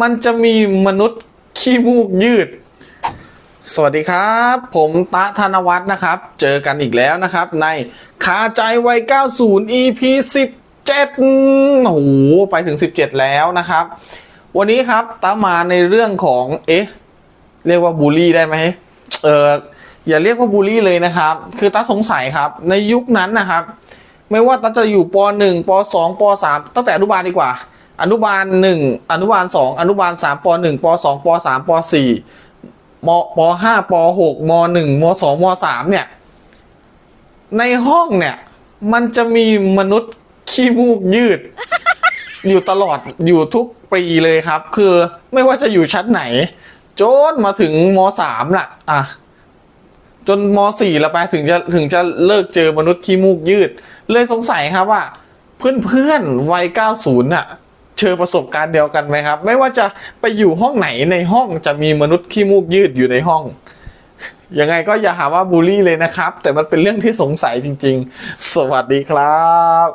มันจะมีมนุษย์ขี้มูกยืด สวัสดีครับ ผมตะธนวัฒน์นะครับ เจอกันอีกแล้วนะครับ ในคาใจวัย 90 EP 17 โอ้โห ไปถึง 17 แล้วนะครับ วันนี้ครับตามาในเรื่องของ เอ๊ะ เรียกว่าบูลลี่ได้ไหมเอออย่าเรียกว่าบูลลี่เลยนะครับ คือตาสงสัยครับ ในยุคนั้นนะครับ ไม่ว่าตาจะอยู่ป .1 ป .2 ป .3 ตั้งแต่อนุบาลดีกว่า อนุบาล1อนุบาล2อนุบาล3ป .1 ป .2 ป .3 ป .4 มป .5 ป .6 ม .1 ม .2 ม .3 เนี่ย ในห้องเนี่ย มันจะมีมนุษย์ขี้มูกยืด อยู่ตลอดอยู่ทุกปีเลยครับ คือไม่ว่าจะอยู่ชั้นไหน จนมาถึงมสามล่ะ อะ จนมสี่ละไปถึงจะถึงจะเลิกเจอมนุษย์ขี้มูกยืด เลยสงสัยครับว่า เพื่อนเพื่อนๆวัยเก้าศูนย์น่ะ เจอประสบการณ์เดียวกันไหมครับ ไม่ว่าจะไปอยู่ห้องไหนในห้องจะมีมนุษย์ขี้มูกยืดอยู่ในห้องยังไงก็อย่าหาว่าบูลลี่เลยนะครับ แต่มันเป็นเรื่องที่สงสัยจริง ๆ สวัสดีครับ